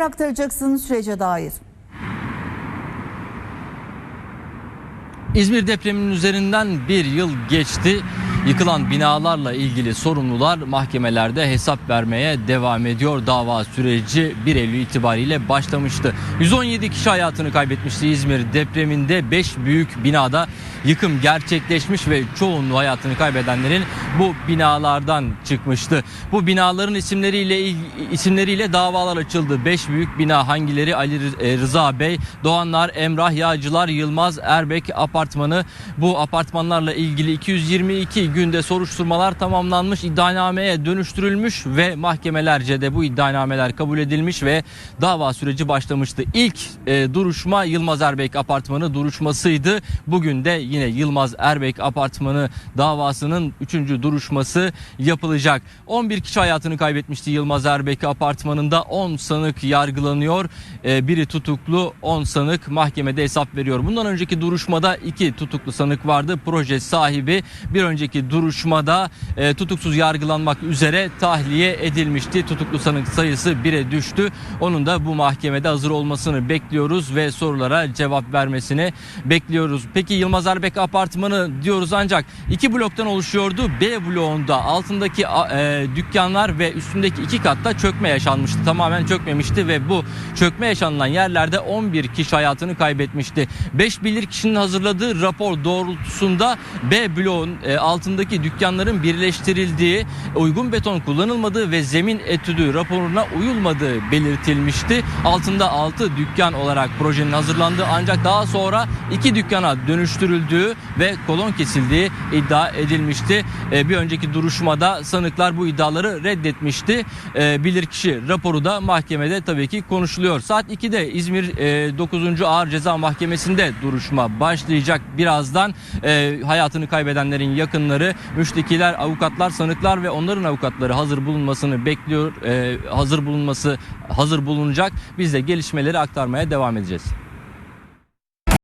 Neler aktaracaksınız sürece dair? İzmir depreminin üzerinden bir yıl geçti. Yıkılan binalarla ilgili sorumlular mahkemelerde hesap vermeye devam ediyor. Dava süreci 1 Eylül itibariyle başlamıştı. 117 kişi hayatını kaybetmişti İzmir depreminde. 5 büyük binada yıkım gerçekleşmiş ve çoğunluğu hayatını kaybedenlerin bu binalardan çıkmıştı. Bu binaların isimleriyle isimleriyle davalar açıldı. 5 büyük bina hangileri? Ali e, Rıza Bey, Doğanlar, Emrah Yağcılar, Yılmaz Erbek apartmanı. Bu apartmanlarla ilgili 222 günde soruşturmalar tamamlanmış, iddianameye dönüştürülmüş ve mahkemelerce de bu iddianameler kabul edilmiş ve dava süreci başlamıştı. İlk e, duruşma Yılmaz Erbek apartmanı duruşmasıydı. Bugün de yine Yılmaz Erbek apartmanı davasının 3. duruşması yapılacak. 11 kişi hayatını kaybetmişti Yılmaz Erbek apartmanında. 10 sanık yargılanıyor. E, biri tutuklu, 10 sanık mahkemede hesap veriyor. Bundan önceki duruşmada 2 tutuklu sanık vardı. Proje sahibi bir önceki duruşmada e, tutuksuz yargılanmak üzere tahliye edilmişti. Tutuklu sanık sayısı 1'e düştü. Onun da bu mahkemede hazır olmasını bekliyoruz ve sorulara cevap vermesini bekliyoruz. Peki Yılmaz Erbek apartmanı diyoruz ancak iki bloktan oluşuyordu. B bloğunda altındaki e, dükkanlar ve üstündeki iki katta çökme yaşanmıştı. Tamamen çökmemişti ve bu çökme yaşanılan yerlerde 11 kişi hayatını kaybetmişti. 5 bilir kişinin hazırladığı rapor doğrultusunda B bloğun e, altındaki dükkanların birleştirildiği, uygun beton kullanılmadığı ve zemin etüdü raporuna uyulmadığı belirtilmişti. Altında 6 dükkan olarak projenin hazırlandığı ancak daha sonra 2 dükkana dönüştürüldüğü ve kolon kesildiği iddia edilmişti. E, bir önceki duruşmada sanıklar bu iddiaları reddetmişti. E, bilirkişi raporu da mahkemede tabii ki konuşuluyor. Saat 2'de İzmir e, 9. Ağır Ceza Mahkemesi'nde duruşma başlayacak. Birazdan e, hayatını kaybedenlerin yakınları, müştekiler, avukatlar, sanıklar ve onların avukatları hazır bulunmasını bekliyor. E, hazır bulunması hazır bulunacak. Biz de gelişmeleri aktarmaya devam edeceğiz.